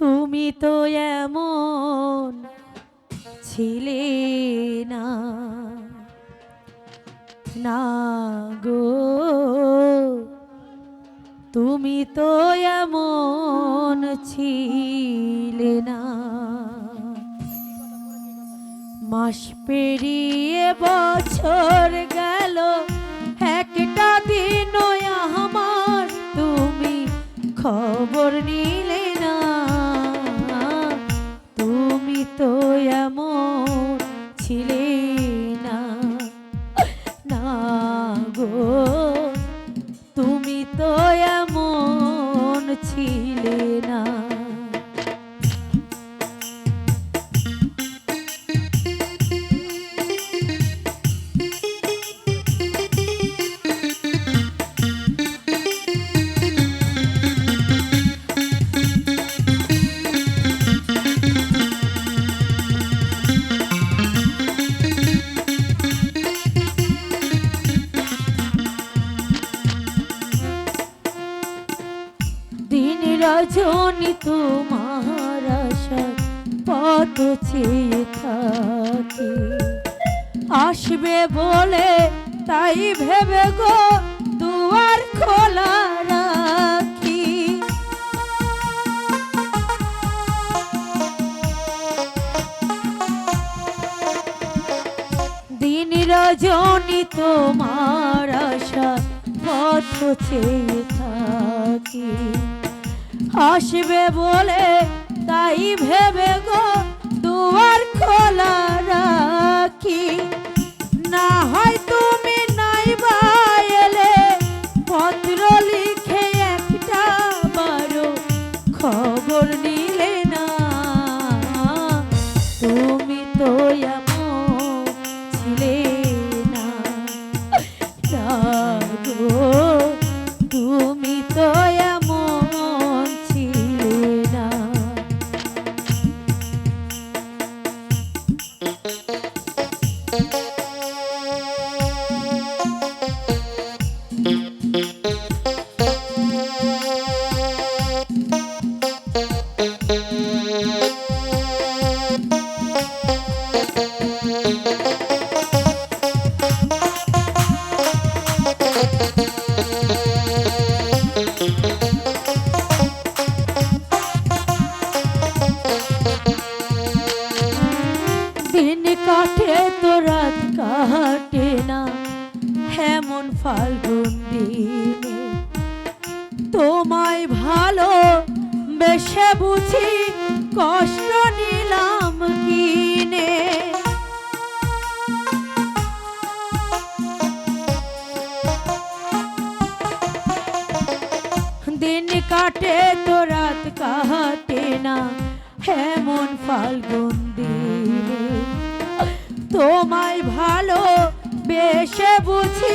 তুমি তো এমন ছিলে না। না গো, তুমি তো এমন ছিলে না। মাস পেরিয়ে বছর গেল ছিলে না। রজনী তোমার আশার পথ চেয়ে থাকি আসবে বলে তাই ভেবে গো দুয়ার খোলা রাখি। দিন রজনী তোমার আশা পথ চেয়ে থাকি আসবে বলে তাই ভেবে গো দুয়ার খোলা দিন কাটে তো রাত কাটে না। হেমন ফাল্গুন দিনে তোমায় ভালো বেশে বুঝি কষ্ট নিলাম কিনে। দিন কাটে তো রাত কাটে না। হেমন ফাল্গুন দিনে তোমায় ভালো বেশে বুঝি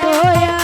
এমন